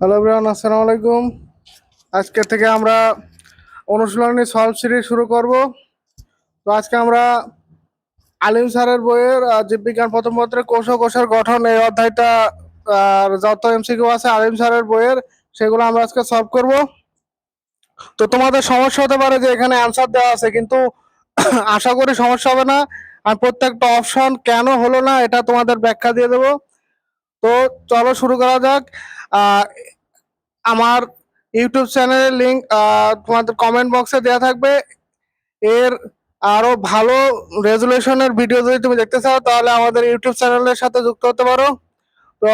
Hello bran আসসালামু আলাইকুম। আজকে থেকে আমরা অনুশীলনী সলভ সিরিজ শুরু করব। তো আজকে আমরা আলিম স্যারের বইয়ের জীববিজ্ঞান প্রথম পত্রের কোষ ও কোষের গঠন এই অধ্যায়টা আর যত এমসিকিউ আছে আলিম স্যারের বইয়ের, সেগুলো আমরা আজকে সলভ করব। তো তোমাদের সমস্যা হতে পারে যে এখানে অ্যান্সার দেওয়া আছে, কিন্তু আশা করি সমস্যা হবে না। আর প্রত্যেকটা অপশন কেন হলো না, এটা তোমাদের ব্যাখ্যা দিয়ে দেবো। তো চলো শুরু করা যাক। আমার ইউটিউব চ্যানেলের লিঙ্ক তোমাদের কমেন্ট বক্সে দেওয়া থাকবে। এর আরও ভালো রেজুলেশনের ভিডিও যদি তুমি দেখতে চাও, তাহলে আমাদের ইউটিউব চ্যানেলের সাথে যুক্ত হতে পারো। তো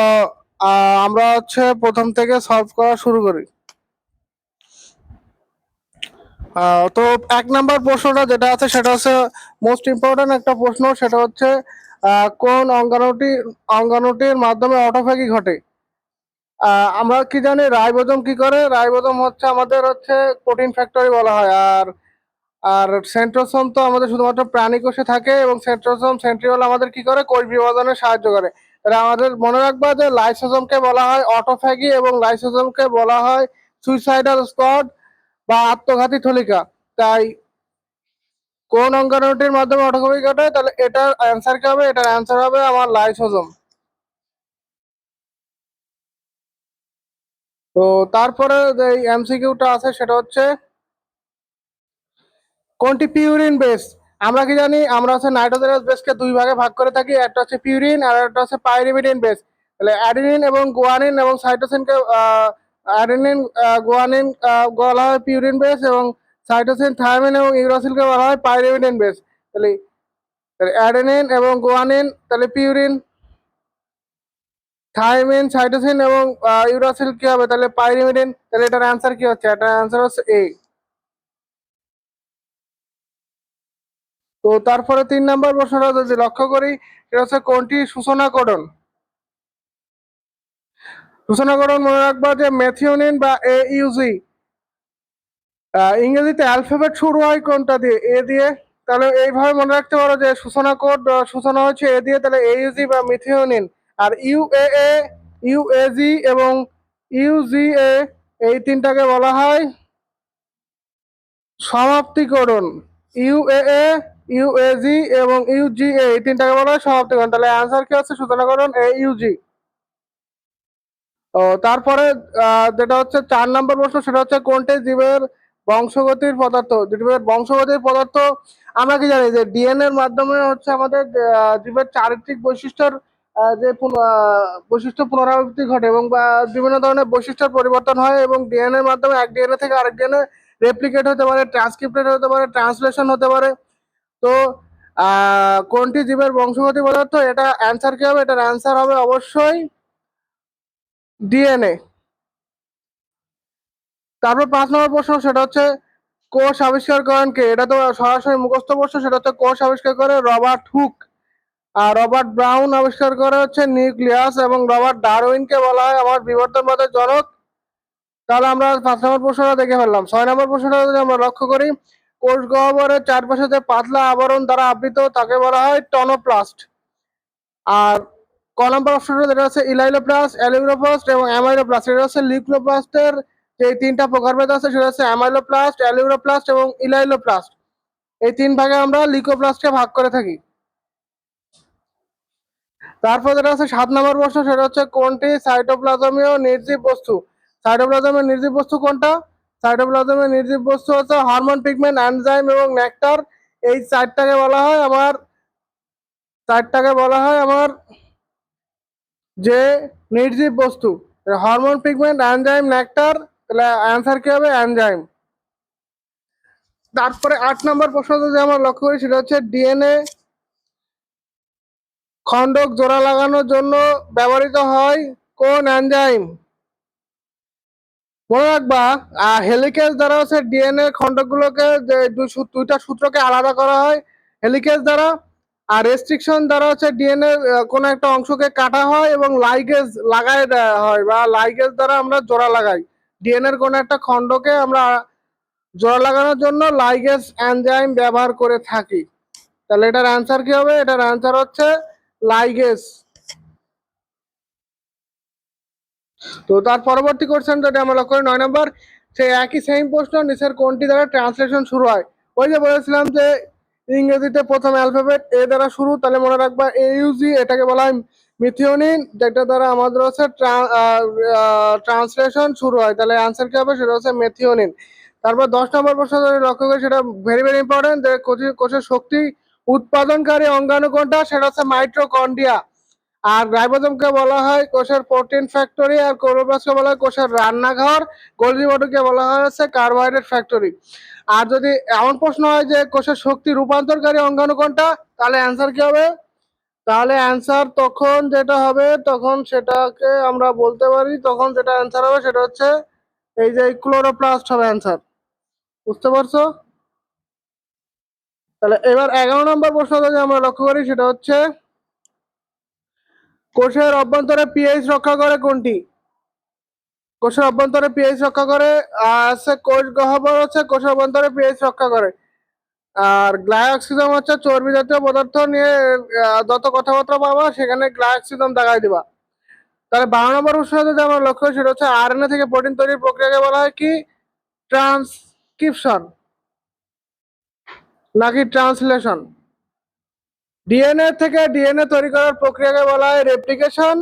আমরা হচ্ছে প্রথম থেকে সলভ করা শুরু করি। তো এক নাম্বার প্রশ্নটা যেটা আছে, সেটা হচ্ছে মোস্ট ইম্পর্টেন্ট একটা প্রশ্ন, সেটা হচ্ছে কোন অঙ্গাণুটি অঙ্গাণুটির মাধ্যমে অটোফ্যাগি ঘটে? আমরা কি জানি রাইবোজোম কি করে? রাইবোজোম হচ্ছে আমাদের হচ্ছে প্রোটিন ফ্যাক্টরি বলা হয়। আর আর সেন্ট্রোসোম তো আমাদের শুধুমাত্র প্রাণী কোষে থাকে এবং সেন্ট্রোসোম সেন্ট্রিওল আমাদের কি করে? কোষ বিভাজনে সাহায্য করে। তাহলে আমাদের মনে রাখবা যে লাইসোজোমকে বলা হয় অটোফ্যাগি এবং লাইসোজোমকে বলা হয় সুইসাইডাল স্কোয়াড বা আত্মঘাতী থলিকা। তাই কোন অঙ্গাণুটির মাধ্যমে অটোফ্যাগি ঘটে তাহলে এটার অ্যান্সার কি হবে? এটার অ্যান্সার হবে আমার লাইসোজোম তো তারপরে যে এমসিকিউটা আছে, সেটা হচ্ছে কোনটি? পিউরিন বেস আমরা কি জানি? আমরা হচ্ছে নাইট্রোজেনাস বেসকে দুই ভাগে ভাগ করে থাকি। একটা হচ্ছে পিউরিন আর একটা হচ্ছে পাইরিমিডিন বেস তাহলে অ্যাডিনিন এবং গুয়ানিন এবং সাইটোসিনকে অ্যাডিনিন গুয়ানিন বলা হয় পিউরিন বেস এবং সাইটোসিন থায়ামিন এবং ইউরাসিলকে বলা হয় পাইরিমিডিন বেস তাহলে অ্যাডেনিন এবং গুয়ানিন তাহলে পিউরিন থাইমিন, সাইটোসিন এবং ইউরাসিল কি হবে? তাহলে পাইরিমিডিন, তাহলে এটার অ্যান্সার কি হচ্ছে? এটার অ্যান্সার হচ্ছে এ তো তারপরে তিন নম্বর প্রশ্নটা যদি লক্ষ্য করি, সেটা হচ্ছে কোনটি সূচনা কোডন সূচনা কোডন মনে রাখবা যে মেথিওনিন বা এ ইউজি ইংরেজিতে অ্যালফাবেট শুরু হয় কোনটা দিয়ে? এ দিয়ে। তাহলে এইভাবে মনে রাখতে পারো যে সূচনা কোড সূচনা হচ্ছে এ দিয়ে, তাহলে এ ইউজি বা মিথিওনিন আর ইউএএ ইউএজি এবং ইউজিএ এই তিনটাকে বলা হয় সমাপ্তিকরণ। ইউএএ ইউএজি এবং ইউজিএ এই তিনটাকে বলা হয় সমাপ্তিকরণ। তাহলে অ্যান্সার কি হচ্ছে সূচনাকরণ এ ইউজি ও, তারপরে যেটা হচ্ছে চার নম্বর প্রশ্ন, সেটা হচ্ছে কোনটি জীবের বংশগতির পদার্থ? জীবের বংশগতির পদার্থ, আমরা কি জানি যে ডিএনএ এর মাধ্যমে হচ্ছে আমাদের জীবের চারিত্রিক বৈশিষ্ট্যের যে বৈশিষ্ট্য পুনরাবৃত্তি ঘটে এবং বা বিভিন্ন ধরনের বৈশিষ্ট্যের পরিবর্তন হয় এবং ডিএনএ এর মাধ্যমে এক ডিএনএ থেকে আরেক ডিএনএ রেপ্লিকেট হতে পারে ট্রান্সক্রিপ্টেড হতে পারে ট্রান্সলেশন হতে পারে। তো কোনটি জীবের বংশগতি পদার্থ? এটা অ্যান্সার কি হবে? এটার অ্যান্সার হবে অবশ্যই ডিএনএ তারপর পাঁচ নম্বর প্রশ্ন, সেটা হচ্ছে, কোষ আবিষ্কার করেন কে? এটা তো সরাসরি মুখস্থ প্রশ্ন, সেটা হচ্ছে কোষ আবিষ্কার করে রবার্ট হুক। আর রবার্ট ব্রাউন আবিষ্কার করে হচ্ছে নিউক্লিয়াস এবং রবার্ট ডারউইনকে বলা হয় আমার বিবর্তনবাদের জনক। তাহলে আমরা পাঁচ নম্বর প্রশ্নটা দেখে ফেললাম। ছয় নম্বর প্রশ্নটা যদি আমরা লক্ষ্য করি, কোষ গহ্বরের চারপাশে যে পাতলা আবরণ দ্বারা আবৃত, তাকে বলা হয় টনোপ্লাস্ট। আর ক নম্বর অপশনটা, যেটা হচ্ছে ইলাইলোপ্লাস্ট, অ্যালিউরোপ্লাস্ট এবং অ্যামাইলোপ্লাস্ট এটা হচ্ছে লিউক্লোপ্লাস্টের যে তিনটা প্রকারভেদ আছে, সেটা হচ্ছে অ্যামাইলোপ্লাস্ট, অ্যালিউরোপ্লাস্ট এবং ইলাইলোপ্লাস্ট। এই তিন ভাগে আমরা লিকোপ্লাস্টকে ভাগ করে থাকি। তারপর যেটা হচ্ছে সাত নম্বর প্রশ্ন, সেটা হচ্ছে কোনটি সাইটোপ্লাজমীয় নির্জীব বস্তু? সাইটোপ্লাজমের নির্জীব বস্তু কোনটা? সাইটোপ্লাজমের নির্জীব বস্তু হচ্ছে হরমোন পিগমেন্ট এনজাইম এবং নেকটার এই চারটাকে বলা হয় আমার চারটাকে বলা হয় আমার যে নির্জীব বস্তু। হরমোন পিগমেন্ট এনজাইম নেকটার তাহলে অ্যান্সার কি হবে? এনজাইম তারপরে আট নম্বর প্রশ্ন যদি আমরা লক্ষ্য করি, সেটা হচ্ছে ডিএনএ খণ্ডক জোড়া লাগানোর জন্য ব্যবহৃত হয় কোন এনজাইম? মনে রাখবা হেলিকেজ দ্বারা হচ্ছে ডিএনএ খণ্ডকগুলোকে দুইটা সূত্রকে আলাদা করা হয়। হেলিকেজ দ্বারা আর রেস্ট্রিকশন দ্বারা হচ্ছে ডিএনএ কোনো একটা অংশকে কাটা হয় এবং লাইগেজ লাগাই দেওয়া হয় বা লাইগেজ দ্বারা আমরা জোড়া লাগাই। ডিএনএ এর কোনো একটা খণ্ডকে আমরা জোড়া লাগানোর জন্য লাইগেজ এনজাইম ব্যবহার করে থাকি। তাহলে এটার অ্যান্সার কি হবে? এটার অ্যান্সার হচ্ছে লাইগেজ তো তার পরবর্তী কোশ্চেন যদি আমরা লক্ষ্য করি, নয় নম্বর সেই একই সেম প্রশ্ন, নিচের কোনটি দ্বারা ট্রান্সলেশন শুরু হয়? ওই যে বলেছিলাম যে ইংরেজিতে প্রথম অ্যালফাবেট এ দ্বারা শুরু, তাহলে মনে রাখবা এ ইউজি এটাকে বলা হয় মিথিওনিন যেটা দ্বারা আমাদের হচ্ছে ট্রান্সলেশন শুরু হয়। তাহলে অ্যান্সার কি হবে? সেটা হচ্ছে মেথিওনিন তারপর দশ নম্বর প্রশ্ন লক্ষ্য করি, সেটা ভেরি ভেরি ইম্পর্টেন্ট যে কোচের শক্তি উৎপাদনকারী অঙ্গাণু কোনটা সেটা হচ্ছে মাইট্রোকন্ডিয়া আর রাইবোজোমকে বলা হয় কোষের প্রোটিন ফ্যাক্টরি, আর ক্লোরোপ্লাস্টকে বলা হয় কোষের রান্নাঘর। গোলজি বডুকে বলা হয় হচ্ছে কার্বোহাইড্রেট ফ্যাক্টরি। আর যদি এমন প্রশ্ন হয় যে কোষের শক্তি রূপান্তরকারী অঙ্গাণু কোনটা তাহলে অ্যান্সার কি হবে? তাহলে অ্যান্সার তখন যেটা হবে, তখন সেটাকে আমরা বলতে পারি, তখন যেটা অ্যান্সার হবে সেটা হচ্ছে এই যে ক্লোরোপ্লাস্ট হবে অ্যান্সার। বুঝতে পারছ? তাহলে এবার এগারো নম্বর প্রশ্ন যদি আমরা লক্ষ্য করি, সেটা হচ্ছে, কোষের অভ্যন্তরে পিএইচ রক্ষা করে কোনটি? কোষের অভ্যন্তরে পিএইচ রক্ষা করে আছে কোষ গহ্বর হচ্ছে কোষের অভ্যন্তরে পিএইচ রক্ষা করে। আর গ্লাইঅক্সিজম হচ্ছে চর্বি জাতীয় পদার্থ নিয়ে যত কথাবার্তা পাবা, সেখানে গ্লাইঅক্সিজম দেখাই দিবা। তাহলে বারো নম্বর প্রশ্ন যদি আমরা লক্ষ্য সেটা হচ্ছে আরএনএ থেকে প্রোটিন তৈরির প্রক্রিয়াকে বলা হয় কি? ট্রান্সক্রিপশন নাকি ট্রান্সলেশন? ডিএনএ থেকে ডিএনএ তৈরি করার প্রক্রিয়াকে বলা হয় রেপ্লিকেশন।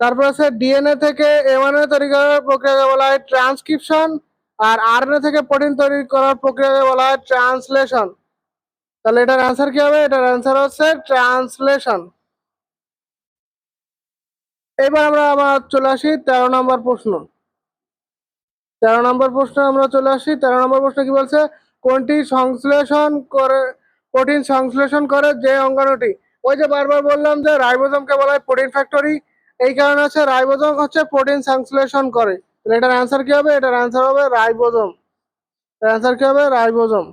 তারপর আছে ডিএনএ থেকে এমআরএনএ তৈরি করার প্রক্রিয়াকে বলা হয় ট্রান্সক্রিপশন। আর আরএনএ থেকে প্রোটিন তৈরি করার প্রক্রিয়াকে বলা হয় ট্রান্সলেশন। তাহলে এটার অ্যান্সার কি হবে? এটার অ্যান্সার হচ্ছে ট্রান্সলেশন। এবার আমরা আবার চলে আসি তেরো নম্বর প্রশ্ন। তেরো নম্বর প্রশ্ন আমরা চলে আসি। তেরো নম্বর প্রশ্ন কি বলছে? কোনটি সংশ্লেষণ করে প্রোটিন সংশ্লেষণ করে যে অঙ্গাণুটি? ওই যে বারবার বললাম যে রাইবোজোমকে বলা হয় প্রোটিন ফ্যাক্টরি, এই কারণে হচ্ছে রাইবোজোম হচ্ছে প্রোটিন সংশ্লেষণ করে। তাহলে এটার অ্যান্সার কি হবে? এটার অ্যান্সার হবে রাইবোজোম। অ্যান্সার কি হবে? রাইবোজোম।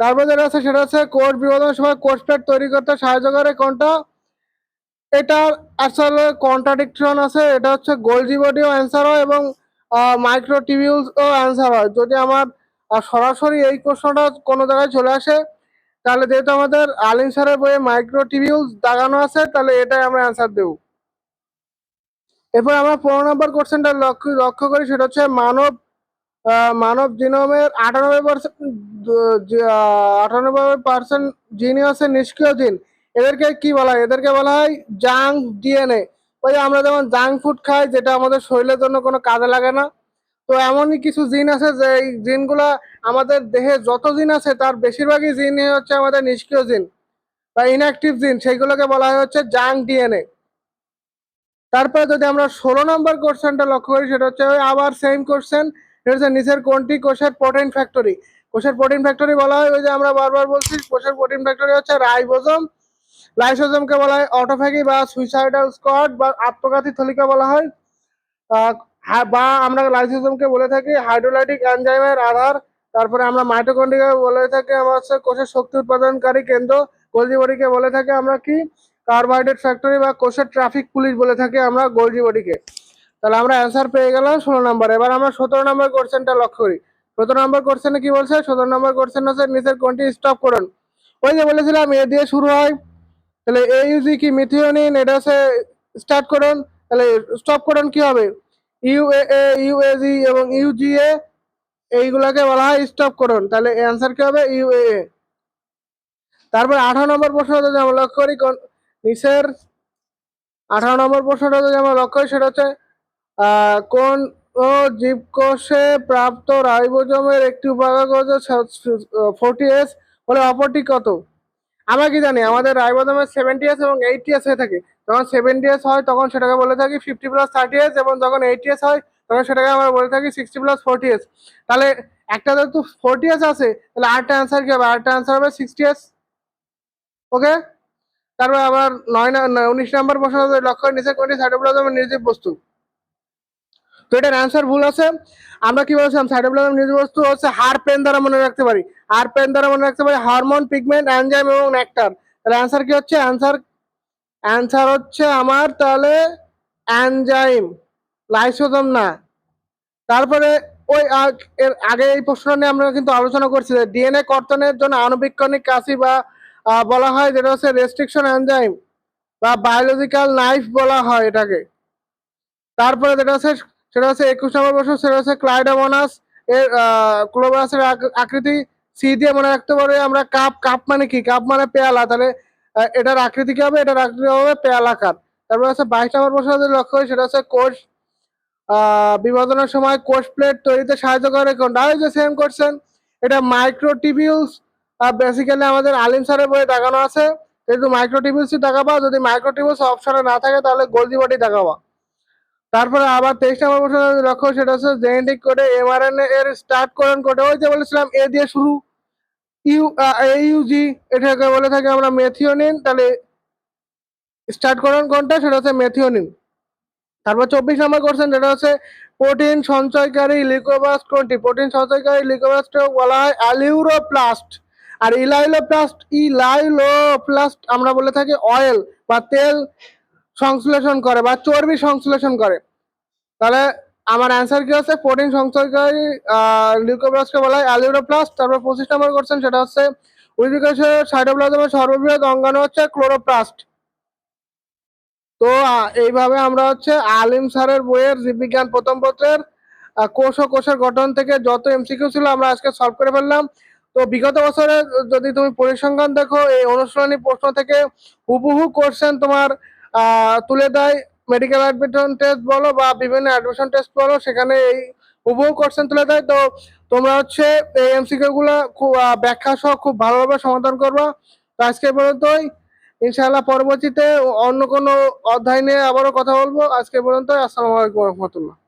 তারপর যেটা আছে সেটা হচ্ছে কোষ বিভাজনের সময় কোষ প্লেট তৈরি করতে সাহায্য করে কোনটা? এটার আসলে কন্ট্রাডিকশন আছে, এটা হচ্ছে গোলজি বডিও অ্যান্সার হয় এবং মাইক্রোটিবিউলস ও অ্যান্সার হয়। যদি আমার সরাসরি এই প্রশ্নটা কোনো জায়গায় চলে আসে, তাহলে যেহেতু আমাদের আলিন স্যারের বইয়ে মাইক্রো মাইক্রোটিবিউলস দাগানো আছে, তাহলে এটাই আমরা অ্যান্সার দেব। এরপর আমরা পনেরো নম্বর কোশ্চেনটা লক্ষ্য লক্ষ্য করি, সেটা হচ্ছে মানব মানব জিনোমের আটানব্বই পার্সেন্ট আটানব্বই পার্সেন্ট জিনই হচ্ছে নিষ্ক্রিয় জিন এদেরকে কি বলা হয়? এদেরকে বলা হয় জাঙ্ক ডিএনএ ওই আমরা যেমন জাঙ্ক ফুড খাই, যেটা আমাদের শরীরের জন্য কোনো কাজে লাগে না। তো এমনই কিছু জিন আছে যে এই জিনগুলা আমাদের দেহে যত জিন আছে, তার বেশিরভাগই জিন হচ্ছে আমাদের নিষ্ক্রিয় জিন বা ইনঅ্যাক্টিভ জিন। সেইগুলোকে বলা হয় হচ্ছে জাঙ্ক ডিএনএ তারপরে যদি আমরা ষোলো নম্বর কোশ্চেনটা লক্ষ্য করি, সেটা হচ্ছে আবার সেম কোশ্চেন সেটা হচ্ছে নিচের কোনটি কোষের প্রোটিন ফ্যাক্টরি কোষের প্রোটিন ফ্যাক্টরি বলা হয় ওই যে আমরা বারবার বলছি, কোষের প্রোটিন ফ্যাক্টরি হচ্ছে রাইবোজোম। লাইসোজোমকে বলা হয় অটোফ্যাগি বা সুইসাইডাল স্কট বা আত্মঘাতী থলিকা বলা হয়। বা আমরা লাইসোজোমকে বলে থাকি হাইড্রোলাইটিক এনজাইমের আধার। তারপরে আমরা মাইটোকন্ড্রিয়া বলে থাকি, আমরা কোষের শক্তি উৎপাদনকারী কেন্দ্র। গোলজি বডিকে বলে থাকি আমরা কি? কার্বোহাইড্রেট ফ্যাক্টরি বা কোষের ট্রাফিক পুলিশ বলে থাকি আমরা গোলজি বডিকে। তাহলে আমরা অ্যান্সার পেয়ে গেলাম ষোলো নম্বর এবার আমরা সতেরো নম্বর কোশ্চেনটা লক্ষ্য করি। সতেরো নম্বর কোশ্চেনে কি বলছে? সতেরো নম্বর কোশ্চেন হচ্ছে নিচের কোনটি স্টপ করুন। ওই যে বলেছিলাম, এ দিয়ে শুরু হয়। তাহলে এ ইউজি কি মিথিওনিন এটা হচ্ছে স্টার্ট করুন। তাহলে স্টপ করুন, কি হবে? ইউএএ ইউএজি এবং ইউজিএ এইগুলাকে বলা হয় স্টপ করুন। তাহলে অ্যান্সার কি হবে? ইউএএ তারপর আঠারো নম্বর প্রশ্ন যদি আমরা লক্ষ্য করি নিচের আঠারো নম্বর প্রশ্নটা যদি আমরা লক্ষ্য করি, সেটা হচ্ছে কোন ও জীবকোষে প্রাপ্ত রাইবোজোমের একটি উপাদান ফোরটি এস হলে অপরটি কত? আমরা কি জানি, আমাদের রাইবোজোমের সেভেন্টি এস এবং এইট এস হয়ে থাকে। যখন সেভেন্টি এস হয়, তখন সেটাকে বলে থাকি ফিফটি প্লাস থার্টি এস এবং যখন এইটি এস হয়, তখন সেটাকে আমরা বলে থাকি সিক্সটি প্লাস ফোরটি এস তাহলে একটা যেহেতু ফোরটি এস আছে, তাহলে আরেকটা অ্যান্সার কি হবে? আরেকটা অ্যান্সার হবে সিক্সটি এস ওকে তারপর আবার নয় উনিশ নম্বর প্রশ্ন লক্ষ্য নিচে কোনটি সাইটোপ্লাজমের নির্জীব বস্তু? তো এটার অ্যান্সার ভুল আছে। আমরা কি বলছিলাম? সাইটোপ্লাজম বস্তু হচ্ছে হার পেন দ্বারা মনে রাখতে পারি। হার পেন দ্বারা মনে রাখতে পারি হরমোন পিগমেন্ট অ্যানজাইম এবং নেকটার তাহলে অ্যান্সার কি হচ্ছে? অ্যান্সার অ্যান্সার হচ্ছে আমার তাহলে অ্যানজাইম লাইসোজম না। তারপরে ওই এর আগে এই প্রশ্নটা নিয়ে আমরা কিন্তু আলোচনা করছি যে ডিএনএ কর্তনের জন্য আণুবীক্ষণিক কাশি বা বলা হয় যেটা হচ্ছে রেস্ট্রিকশন এনজাইম বা বায়োলজিক্যাল নাইফ বলা হয় এটাকে। তারপরে যেটা আছে সেটা হচ্ছে একুশ নম্বর প্রশ্ন, সেটা হচ্ছে ক্লাইডামোনাস এর ক্লোবাসের আকৃতি সি দিয়ে মনে রাখতে পারবে আমরা কাপ কাপ মানে কি? কাপ মানে পেয়ালা, তাহলে এটার আকৃতি কি হবে? এটার আকৃতি হবে পেয়ালাকার তারপর হচ্ছে বাইশ নম্বর প্রশ্ন যদি লক্ষ্য করি, সেটা হচ্ছে কোষ বিভাজনের সময় কোষ প্লেট তৈরিতে সাহায্য করে কোনটা ওই যে সেম করছেন এটা মাইক্রোটিবিউলস বেসিক্যালি আমাদের আলিম স্যারের বইয়ে দেখানো আছে। যেহেতু মাইক্রোটিবিউলসই দেখাবা, যদি মাইক্রোটিবিউলস অপশনে না থাকে, তাহলে গোলজি বডি দেখাবা। তারপরে আবার তেইশ নম্বর প্রশ্ন লক্ষ্য সেটা হচ্ছে জেনেটিক কোডে এমআরএনএ এর স্টার্ট কোডন কোডে ওই যে বলেছিলাম এ দিয়ে শুরু। ইউ ইউজি এটাকে বলে থাকি আমরা মেথিওনিন তাহলে স্টার্ট কোডন কোনটা সেটা হচ্ছে মেথিওনিন তারপর চব্বিশ নম্বর কোশ্চেন যেটা হচ্ছে প্রোটিন সঞ্চয়কারী লিকোবাস্ট কোনটি প্রোটিন সঞ্চয়কারী লিকোবাস্ট বলা হয় অ্যালিউরোপ্লাস্ট আর ইলাইলোপ্লাস্ট ইলাইলোপ্লাস্ট আমরা বলে থাকি অয়েল বা তেল। সংশ্লেষণ করে বা চর্বি সংশ্লেষণ করে। তাহলে আমার অ্যান্সার কি হচ্ছে? প্রোটিন সংশ্লেষকারী লিউকোপ্লাস্টকে বলা হয় অ্যালিউরোপ্লাস্ট তারপর পঁচিশ নম্বর কোশ্চেন সেটা হচ্ছে উইজিকাসের সাইটোপ্লাজমের সর্ববৃহৎ অঙ্গাণু হচ্ছে ক্লোরোপ্লাস্ট তো এইভাবে আমরা হচ্ছে আলিম স্যারের বইয়ের জীববিজ্ঞান প্রথম পত্রের কোষ ও কোষের গঠন থেকে যত এমসিকিউ ছিল আমরা আজকে সলভ করে ফেললাম। তো বিগত বছরে যদি তুমি পরিসংখ্যান দেখো, এই অনুশীলনী প্রশ্ন থেকে হুবহু কোশ্চেন তোমার তুলে দেয় মেডিকেল অ্যাডমিশন টেস্ট বলো বা বিভিন্ন অ্যাডমিশন টেস্ট বলো, সেখানে এই হুবহু কোশ্চেন তুলে দেয়। তো তোমরা হচ্ছে এই গুলা খুব ব্যাখ্যা সহ খুব ভালোভাবে সমাধান করবা। তো আজকে পর্যন্তই। ইনশাআল্লাহ পরবর্তীতে অন্য কোনো অধ্যায় নিয়ে আবারও কথা বলব। আজকে পর্যন্ত আসসালামু আলাইকুম রহমতুল্লাহ।